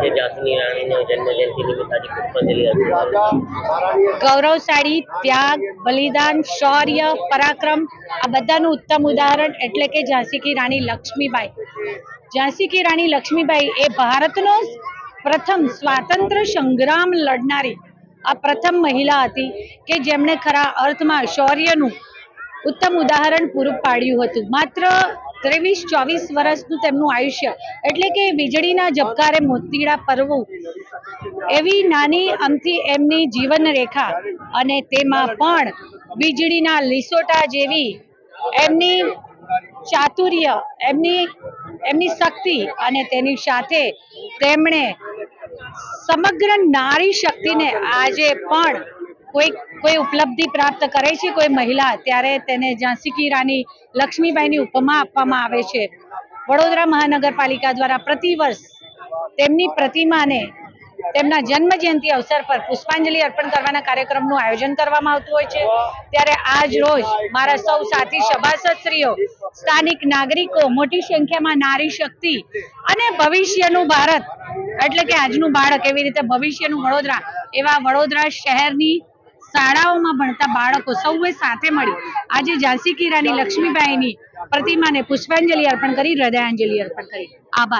જે ઝાંસીની રાણીનો જન્મજયંતિ નિમિત્તે આજે પુષ્પાંજલિ અર્પણ ગૌરવશાળી, ત્યાગ, બલિદાન, શૌર્ય, પરાક્રમ, આ બધાનું ઉત્તમ ઉદાહરણ એટલે કે ઝાંસી કી રાણી લક્ષ્મીબાઈ. ઝાંસી કી રાણી લક્ષ્મીબાઈ એ ભારતનો પ્રથમ સ્વાતંત્ર્ય સંગ્રામ લડનારી આ પ્રથમ મહિલા હતી કે જેમણે ખરા અર્થમાં શૌર્યનું ઉત્તમ ઉદાહરણ પૂરું પાડ્યું હતું. માત્ર ત્રેવીસ ચોવીસ વર્ષનું તેમનું આયુષ્ય. એટલે કે વીજળીના ઝબકારે મોતીડા પરવું. એવી નાની અમથી એમની જીવન અને તેમાં પણ વીજળીના લીસોટા જેવી એમની ચાતુર્ય, એમની એમની શક્તિ અને તેની સાથે તેમણે સમગ્ર નારી શક્તિને આજે પણ કોઈ કોઈ ઉપલબ્ધિ પ્રાપ્ત કરે છે કોઈ મહિલા, ત્યારે તેને ઝાંસી કી રાની લક્ષ્મીબાઈની ઉપમા આપવામાં આવે છે. વડોદરા મહાનગરપાલિકા દ્વારા પ્રતિવર્ષ તેમની પ્રતિમાને તેમના જન્મ જયંતિ અવસર પર પુષ્પાંજલિ અર્પણ કરવાના કાર્યક્રમનું આયોજન કરવામાં આવતું હોય છે. ત્યારે આજ રોજ મારા સૌ સાથી સભાસદશ્રીઓ, સ્થાનિક નાગરિકો, મોટી સંખ્યામાં નારી શક્તિ અને ભવિષ્યનું ભારત, એટલે કે આજનું બાળક એવી રીતે ભવિષ્યનું વડોદરા, એવા વડોદરા શહેરની શાળાઓમાં ભણતા બાળકો સૌએ સાથે મળી આજે ઝાંસી કી રાણી લક્ષ્મીબાઈની પ્રતિમાને પુષ્પાંજલિ અર્પણ કરી, હૃદયાંજલિ અર્પણ કરી. આભાર.